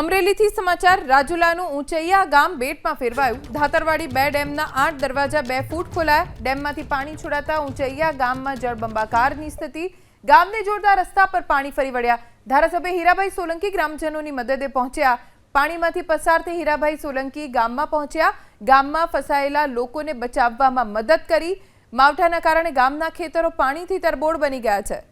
અમરેલીથી સમાચાર, રાજુલાનું ઊંચૈયા ગામ બેટમાં ફેરવાયું. ધાતરવાડી બે ડેમના આઠ દરવાજા, બે ફૂટ ખોલાયા. ડેમમાંથી પાણી છોડાતા ઊંચૈયા ગામમાં જળબંબાકારની સ્થિતિ. ગામને જોડતા રસ્તા પર પાણી ફરી વળ્યા. ધારાસભ્ય હીરાભાઈ સોલંકી ગ્રામજનોની મદદે પહોંચ્યા. પાણીમાંથી પસાર થઈ હીરાભાઈ સોલંકી ગામમાં પહોંચ્યા. ગામમાં ફસાયેલા લોકોને બચાવવામાં મદદ કરી. માવઠાના કારણે ગામના ખેતરો પાણીથી તરબોળ બની ગયા છે.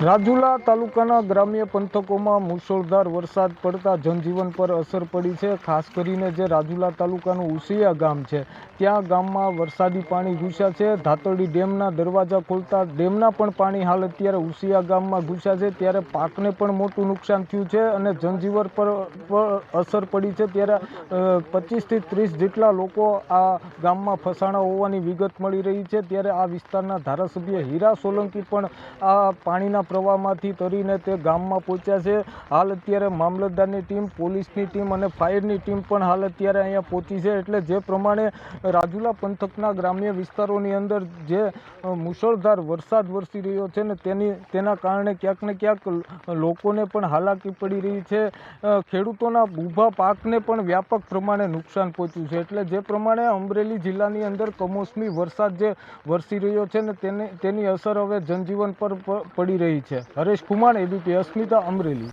રાજુલા તાલુકાના ગ્રામ્ય પંથકોમાં મુશળધાર વરસાદ પડતા જનજીવન પર અસર પડી છે. ખાસ કરીને જે રાજુલા તાલુકાનું ઉસિયા ગામ છે, ત્યાં ગામમાં વરસાદી પાણી ઘૂસ્યા છે. ધાતરડી ડેમના દરવાજા ખોલતા ડેમના પણ પાણી હાલ અત્યારે ઉસિયા ગામમાં ઘૂસ્યા છે. ત્યારે પાકને પણ મોટું નુકસાન થયું છે અને જનજીવન પર અસર પડી છે. ત્યારે પચીસથી ત્રીસ જેટલા લોકો આ ગામમાં ફસાણા હોવાની વિગત મળી રહી છે. ત્યારે આ વિસ્તારના ધારાસભ્ય હીરા સોલંકી પણ આ પાણીના પ્રવાહમાંથી તરીને તે ગામમાં પહોંચ્યા છે. હાલ અત્યારે મામલતદારની ટીમ, પોલીસની ટીમ અને ફાયરની ટીમ પણ હાલ અત્યારે અહીંયા પહોંચી છે. એટલે જે પ્રમાણે રાજુલા પંથકના ગ્રામ્ય વિસ્તારોની અંદર જે મુશળધાર વરસાદ વરસી રહ્યો છે ને તેની, તેના કારણે ક્યાંક ને ક્યાંક લોકોને પણ હાલાકી પડી રહી છે. ખેડૂતોના ઊભા પાકને પણ વ્યાપક પ્રમાણે નુકસાન પહોંચ્યું છે. એટલે જે પ્રમાણે અમરેલી જિલ્લાની અંદર કમોસમી વરસાદ જે વરસી રહ્યો છે ને તેને, તેની અસર હવે જનજીવન પર પડી રહી છે. હરેશ કુમાર એબીપી અસ્મિતા અમરેલી.